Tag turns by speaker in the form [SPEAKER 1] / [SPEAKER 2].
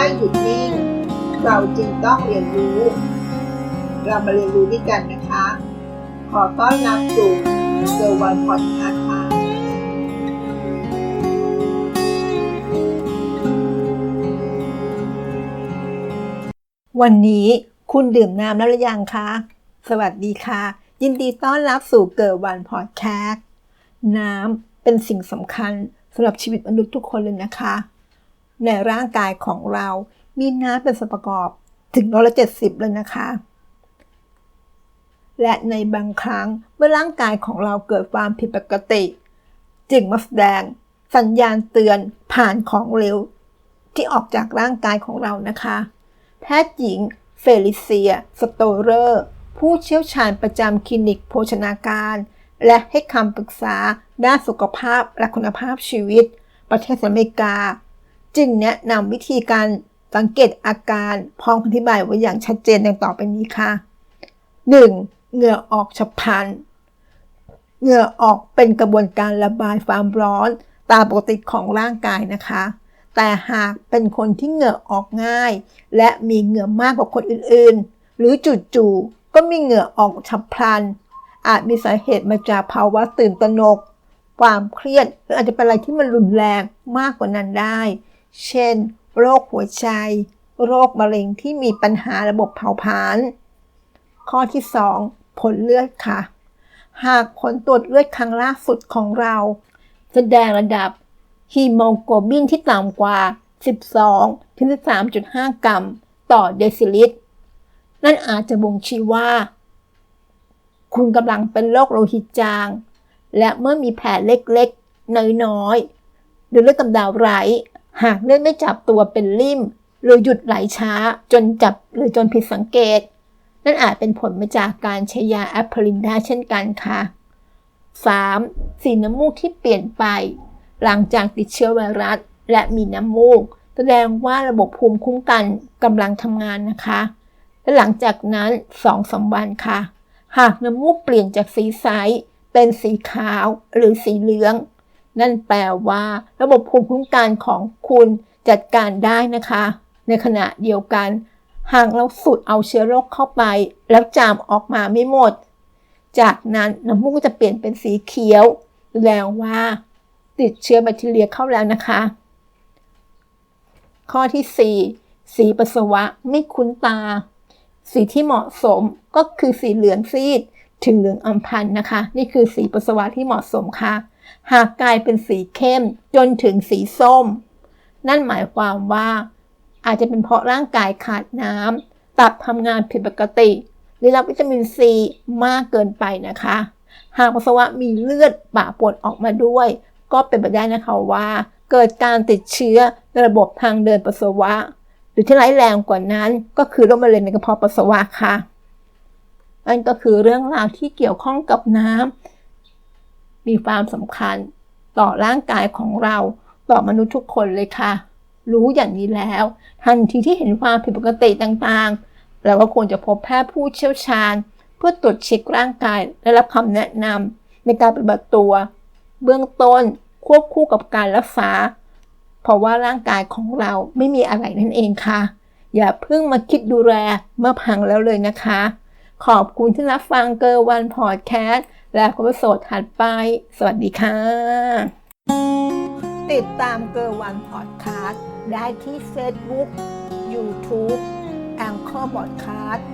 [SPEAKER 1] ไม่หยุดนิ่ง เราจึงต้องเรียนรู้ เรามาเรียนรู้ด้วยกันนะคะ ขอต้อนรับสู่เซอร์วันพอดคาส์ค่ะ
[SPEAKER 2] วันนี้คุณดื่มน้ำแล้วหรือยังคะ สวัสดีค่ะ ยินดีต้อนรับสู่เกิดวันพอดแคสต์น้ำเป็นสิ่งสำคัญสำหรับชีวิตมนุษย์ทุกคนเลยนะคะ ในร่างกายของเรา มีน้ำเป็นส่วนประกอบถึงร้อยละเจ็ดสิบเลยนะคะ และในบางครั้งเมื่อร่างกายของเราเกิดความผิดปกติ จึงมาแสดงสัญญาณเตือนผ่านของเหลวที่ออกจากร่างกายของเรานะคะ แพทย์หญิงเฟลิเซีย สโตเรอร์ ผู้เชี่ยวชาญประจำคลินิกโภชนาการ และให้คำปรึกษาด้านสุขภาพและคุณภาพชีวิต ประเทศอเมริกา จึงแนะนำวิธีการสังเกตอาการพร้อมอธิบายไว้อย่างชัดเจนดังต่อไปนี้ค่ะ 1. เหงื่อออกฉับพลันเหงื่อออกเป็นกระบวนการระบายความร้อนตามปกติของร่างกายนะคะ แต่หากเป็นคนที่เหงื่อออกง่าย และมีเหงื่อมากกว่าคนอื่นๆ หรือจู่ๆก็มีเหงื่อออกฉับพลัน อาจมีสาเหตุมาจากภาวะตื่นตระหนก ความเครียดหรืออาจจะเป็นอะไรที่มันรุนแรงมากกว่านั้นได้ เช่น โรคหัวใจ โรคมะเร็งที่มีปัญหาระบบเผาผลาญ ข้อที่ 2 ผลเลือดค่ะ หากผลตรวจเลือดครั้งล่าสุดของเรา แสดงระดับฮีโมโกลบินที่ต่ำกว่า 12 ถึง 13.5 กรัม ต่อเดซิลิตร นั่นอาจจะบ่งชี้ว่า คุณกำลังเป็นโรคโลหิตจาง และเมื่อมีแผลเล็กๆ น้อยๆ หรือเลือดกำเดาไหล หากเลือดไม่จับตัวเป็นริ่ม หรือหยุดไหลช้า จนจับหรือจนผิดสังเกต นั่นอาจเป็นผลมาจากการใช้ยาแอปเปิลินด้เช่นกันค่ะ 3. สีน้ำมูกที่เปลี่ยนไป หลังจากติดเชื้อไวรัส และมีน้ำมูก แสดงว่าระบบภูมิคุ้มกันกำลังทำงานนะคะ และหลังจากนั้น2สวันค่ะ หากน้ำมูกเปลี่ยนจากสีใสเป็นสีขาวหรือสีเหลือง นั่นแปลว่า ระบบภูมิคุ้มกันของคุณจัดการได้นะคะ ในขณะเดียวกัน หากเราสูดเอาเชื้อโรคเข้าไป แล้วจามออกมาไม่หมด จากนั้นน้ำมูกก็จะเปลี่ยนเป็นสีเขียวแสดงว่า ติดเชื้อแบคทีเรียเข้าแล้วนะคะ ข้อที่ 4 สีปัสสาวะไม่คุ้นตา สีที่เหมาะสมก็คือสีเหลืองซีดถึงเหลืองอำพันธ์นะคะ นี่คือสีปัสสาวะที่เหมาะสมค่ะ หากกลายเป็นสีเข้มจนถึงสีส้ม นั่นหมายความว่า อาจจะเป็นเพราะร่างกายขาดน้ำตับทำงานผิดปกติได้รับวิตามินซีมากเกินไปนะคะ หากปัสสาวะมีเลือดปะปนออกมาด้วย ก็เป็นไปได้นะคะว่า เกิดการติดเชื้อในระบบทางเดินปัสสาวะ หรือที่ร้ายแรงกว่านั้น ก็คือโรคมะเร็งในกระเพาะปัสสาวะค่ะนั่นก็คือเรื่องราวที่เกี่ยวข้องกับน้ำ มีความสำคัญ ต่อร่างกายของเรา ต่อมนุษย์ทุกคนเลยค่ะ รู้อย่างนี้แล้ว ทันทีที่เห็นความผิดปกติต่างๆ เราก็ควรจะพบแพทย์ผู้เชี่ยวชาญ เพื่อตรวจเช็คร่างกายและรับคำแนะนำในการปฏิบัติตัว เบื้องต้นควบคู่กับการรักษาเพราะว่าร่างกายของเราไม่มีอะไรนั่นเองค่ะ อย่าเพิ่งมาคิดดูแลเมื่อพังแล้วเลยนะคะ ขอบคุณที่รับฟังเกอร์วันพอดแคสต์ ลาคุณประโสดถัดไป สวัสดีค่ะ ติดตามเกอร์วันพอดคาสต์ได้ที่เฟซบุ๊กยูทูบแองเกอร์บอดคาสต์